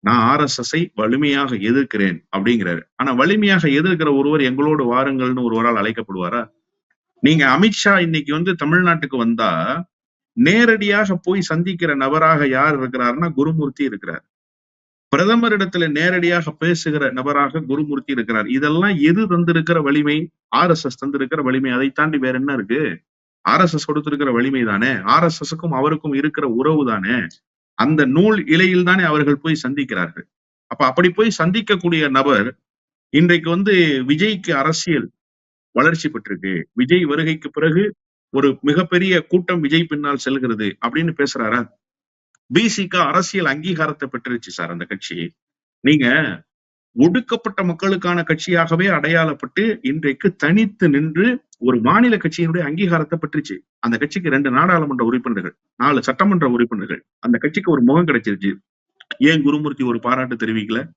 நான் ஆர்எஸ்எஸ்ஐ வலிமையாக எதிர்க்கிறேன் அப்படிங்கிறாரு. ஆனா வலிமையாக எதிர்க்கிற ஒருவர் எங்களோடு வாருங்கள்னு ஒருவரால் அழைக்கப்படுவாரா? நீங்க அமித்ஷா இன்னைக்கு வந்து தமிழ்நாட்டுக்கு வந்தா நேரடியாக போய் சந்திக்கிற நபராக யார் இருக்கிறாருன்னா குருமூர்த்தி இருக்கிறார். பிரதமரிடத்துல நேரடியாக பேசுகிற நபராக குருமூர்த்தி இருக்கிறார். இதெல்லாம் எது தந்திருக்கிற வலிமை? ஆர் எஸ் எஸ் தந்திருக்கிற வலிமை. அதை தாண்டி வேற என்ன இருக்கு? ஆர் எஸ் எஸ் கொடுத்திருக்கிற வலிமை தானே ஆர் எஸ் எஸ்க்கும் அவருக்கும் இருக்கிற உறவு தானே அந்த நூல் இலையில் தானே அவர்கள் போய் சந்திக்கிறார்கள். அப்ப அப்படி போய் சந்திக்கக்கூடிய நபர் இன்றைக்கு வந்து விஜய்க்கு அரசியல் வளர்ச்சி பெற்றிருக்கு. விஜய் வருகைக்கு பிறகு ஒரு மிகப்பெரிய கூட்டம் விஜய் பின்னால் செல்கிறது அப்படின்னு பேசுறாரா? பிசிகா அரசியல் அங்கீகாரத்தை பெற்றுருச்சு சார் அந்த கட்சி. நீங்க ஒடுக்கப்பட்ட மக்களுக்கான கட்சியாகவே அடையாளப்பட்டு இன்றைக்கு தனித்து நின்று ஒரு மாநில கட்சியினுடைய அங்கீகாரத்தை பெற்றுச்சு. அந்த கட்சிக்கு ரெண்டு நாடாளுமன்ற உறுப்பினர்கள் நாலு சட்டமன்ற உறுப்பினர்கள். அந்த கட்சிக்கு ஒரு முகம் கிடைச்சிருச்சு. ஏன் குருமூர்த்தி ஒரு பாராட்டு தெரிவிக்கல?